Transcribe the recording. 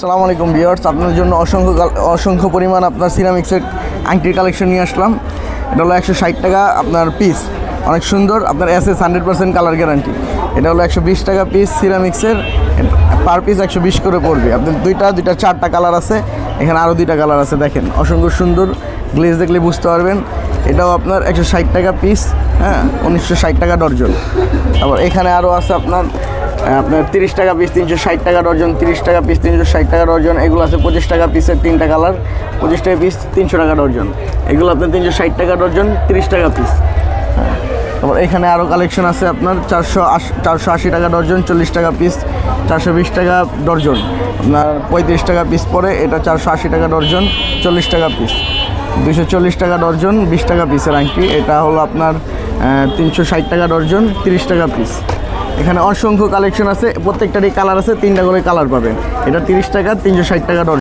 আসসালামু আলাইকুম ভিউয়ার্স আপনার জন্য অসংখ্য অসংখ্য পরিমাণ আপনার সিরামিক্সের আংটির কালেকশন নিয়ে আসলাম। এটা হলো একশো ষাট টাকা আপনার পিস অনেক সুন্দর, আপনার S S hundred percent colour guarantee এটা হলো একশো বিশ টাকা পিস সিরামিক্সের পার পিস একশো বিশ করে পড়বে। আপনার দুইটা দুইটা, চারটা কালার আছে, এখানে আরও দুইটা কালার আছে দেখেন। অসংখ্য সুন্দর গ্লেজ দেখলে বুঝতে পারবেন। এটাও আপনার একশো ষাট টাকা পিস হ্যাঁ উনিশশো ষাট টাকা ডর্জন তারপর এখানে আরও আছে আপনার আপনার তিরিশ টাকা পিস তিনশো ষাট টাকা ডর্জন তিরিশ টাকা পিস তিনশো ষাট টাকা ডর্জন এগুলো আছে পঁচিশ টাকা পিসের তিনটা কালার পঁচিশ টাকা পিস তিনশো টাকা ডর্জন এগুলো আপনার তিনশো ষাট টাকা ডর্জন তিরিশ টাকা পিস তারপর এখানে আরও কালেকশন আছে আপনার চারশো আশি চারশো আশি টাকা ডর্জন চল্লিশ টাকা পিস চারশো বিশ টাকা ডর্জন আপনার পঁয়ত্রিশ টাকা পিস পরে এটা চারশো আশি টাকা ডর্জন চল্লিশ টাকা পিস দুশো চল্লিশ টাকা ডর্জন বিশ টাকা পিসের আংটি। এটা হলো আপনার তিনশো ষাট টাকা ডর্জন তিরিশ টাকা পিস এখানে অসংখ্য কালেকশন আছে, প্রত্যেকটারই কালার আছে, তিনটা করে কালার পাবেন। এটা তিরিশ টাকা, তিনশো ষাট টাকা ডর্জন